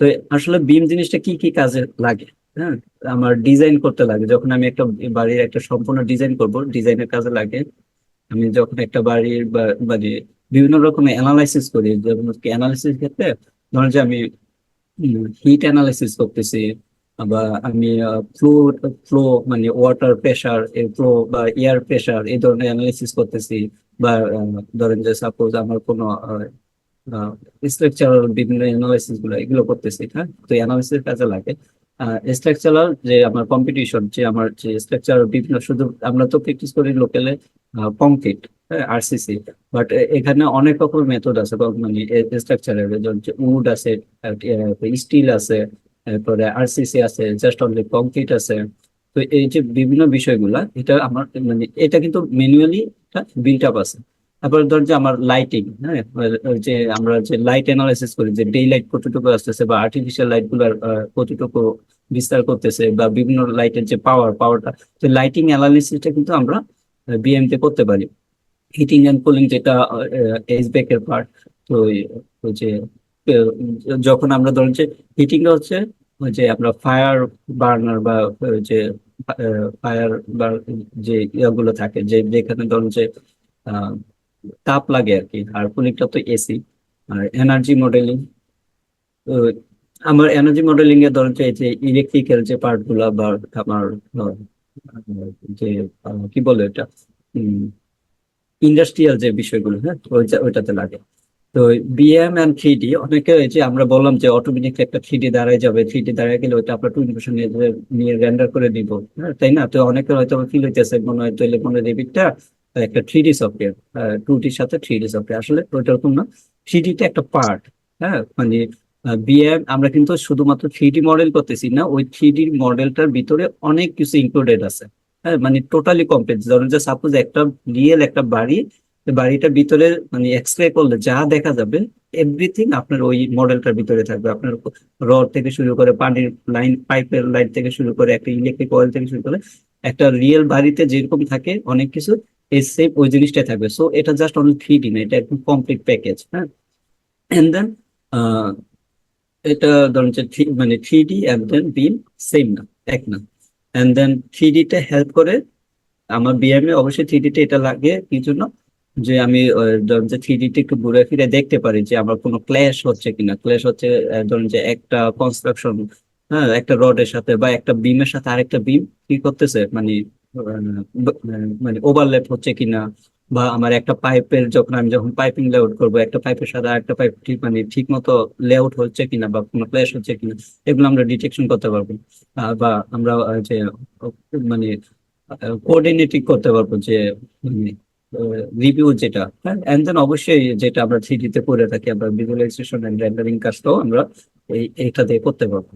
তো আসলে বিম জিনিসটা কি কি কাজে লাগে? হ্যাঁ আমার ডিজাইন করতে লাগে। যখন আমি একটা বাড়ির একটা সম্পূর্ণ ডিজাইন করব ডিজাইনের কাজে লাগে। আমি যখন একটা বাড়ির মানে বিভিন্ন রকমের অ্যানালাইসিস করি, যেমন অ্যানালাইসিস ক্ষেত্রে ধরেন যে আমি হিট অ্যানালাইসিস করতেছি বা আমি ফ্লো ফ্লো মানে ওয়াটার প্রেশার ফ্লো বা এয়ার প্রেশার এই ধরনের অ্যানালাইসিস করতেছি বা ধরেন যে সাপোজ আমার কোনো স্ট্রাকচারাল বিভিন্ন অ্যানালাইসিসগুলো, এগুলো করতেছি হ্যাঁ? তো অ্যানালাইসিস কাজে লাগে। স্ট্রাকচারাল যে আমার কম্পিটিশন যে আমার যে স্ট্রাকচার বিভিন্ন শুধু আমরা তো প্র্যাকটিস করি লোকালে কংক্রিট আরসিসি বাট এখানে অনেক রকম মেথড আছে মানে স্ট্রাকচারের উড আছে স্টিল আছে, তারপরে আরসিসি আছে জাস্ট অনলি কংক্রিট আছে। তো এই যে বিভিন্ন বিষয়গুলা, এটা আমার মানে এটা কিন্তু ম্যানুয়ালি বিল্ট আপ আছে। তারপর ধর যে আমার লাইটিং হ্যাঁ? যে আমরা যে লাইট অ্যানালাইসিস করি, যে ডে লাইট কতটুকু আসতেছে বা আর্টিফিশিয়াল লাইটগুলার কতটুকু বিস্তার করতেছে বা বিভিন্ন লাইটের যে পাওয়ার পাওয়ারটা তো লাইটিং অ্যানালিসিসটা কিন্তু আমরা বিএম তে করতে পারি। হিটিং এন্ড কুলিং যেটা এইচব্যাক এর পার্ট তো ওই- যে যখন আমরা ধরেন যে হিটিং হচ্ছে ওই যে আমরা ফায়ার বার্নার বা যে ফায়ার বা যে ইয়াগুলো থাকে, যে যেখানে ধরুন যে তাপ লাগে আর কি। আর কুলিংটা তো এসি আর এনার্জি মডেলিং আমার এনার্জি মডেলিং এর ধরেন যে ইলেকট্রিক্যাল যে পার্টগুলা বা আমার যে কি বলে এটা ইন্ডাস্ট্রিয়াল যে বিষয়গুলো হ্যাঁ ওইটা, ওইটাতে লাগে। তো বিএম এন্ড থ্রি ডি অনেকে যে আমরা বললাম যে অটোমেটিক একটা থ্রি ডি দাঁড়ায় যাবে থ্রি ডি দাঁড়ায় গেলে ওইটা আমরা টু ইনভেশন নিয়ে রেন্ডার করে দিব হ্যাঁ তাই না? তো অনেকের হয়তো ফিল হইতেছে মনে হয় তাহলে মনে হয় একটা থ্রি ডি সফটওয়্যার টু ডির সাথে থ্রি ডি সফটওয়্যার আসলে ওইটা এরকম না। থ্রি ডিটা একটা পার্ট হ্যাঁ? মানে বিএম আমরা কিন্তু শুধুমাত্র থ্রি ডি মডেল করতেছি না, ওই থ্রি ডি মডেলটার ভিতরে অনেক কিছু ইনক্লুডেড আছে। হ্যাঁ? মানে টোটালি কমপ্লিট ধরুন যে সাপোজ একটা রিয়েল একটা বাড়ি বাড়িটার ভিতরে মানে এক্সরে করলে যা দেখা যাবে এভরিথিং আপনার ওই মডেলটার ভিতরে থাকবে। আপনার রড থেকে শুরু করে পানির লাইন পাইপের লাইন থেকে শুরু করে, একটা ইলেকট্রিক অয়েল থেকে শুরু করে, একটা রিয়েল বাড়িতে যেরকম থাকে অনেক কিছু এই সেম ওই জিনিসটাই থাকবে। সো এটা জাস্ট অনলি থ্রি ডি না এটা একদম কমপ্লিট প্যাকেজ হ্যাঁ? এন্ড দেন এটা ধরুন যে মানে three D and then beam same না, এক না। এন্ড দেন থ্রি ডিতে হেল্প করে আমার বিএম এ অবশ্যই থ্রি ডিতে এটা লাগে কি জন্য? যে আমি ধরুন যে থ্রি ডিতে একটু ঘুরে ফিরে দেখতে পারি যে আমার কোনো ক্ল্যাশ হচ্ছে কিনা। ক্ল্যাশ হচ্ছে ধরুন যে একটা কনস্ট্রাকশন হ্যাঁ একটা রডের সাথে বা একটা বিমের সাথে আরেকটা বিম কি করতেছে? মানে মানে ওভারল্যাপ হচ্ছে কিনা বা আমার একটা পাইপের যখন আমি যখন পাইপিং লেআউট করব, একটা পাইপের সাথে আরেকটা পাইপ ঠিক মানে ঠিক মতো লেআউট হচ্ছে কিনা বা কোনো ক্ল্যাশ হচ্ছে কিনা, এগুলো আমরা ডিটেকশন করতে পারব। বা আমরা যে মানে কোঅর্ডিনেটিং করতে পারব যে রিভিউ যেটা হ্যাঁ? এন্ড দেন অবশ্যই যেটা আমরা থ্রি তে করে থাকি, আমরা ভিজুয়ালাইজেশন এন্ড রেন্ডারিং কাজটাও আমরা এই, এইটা দিয়ে করতে পারব।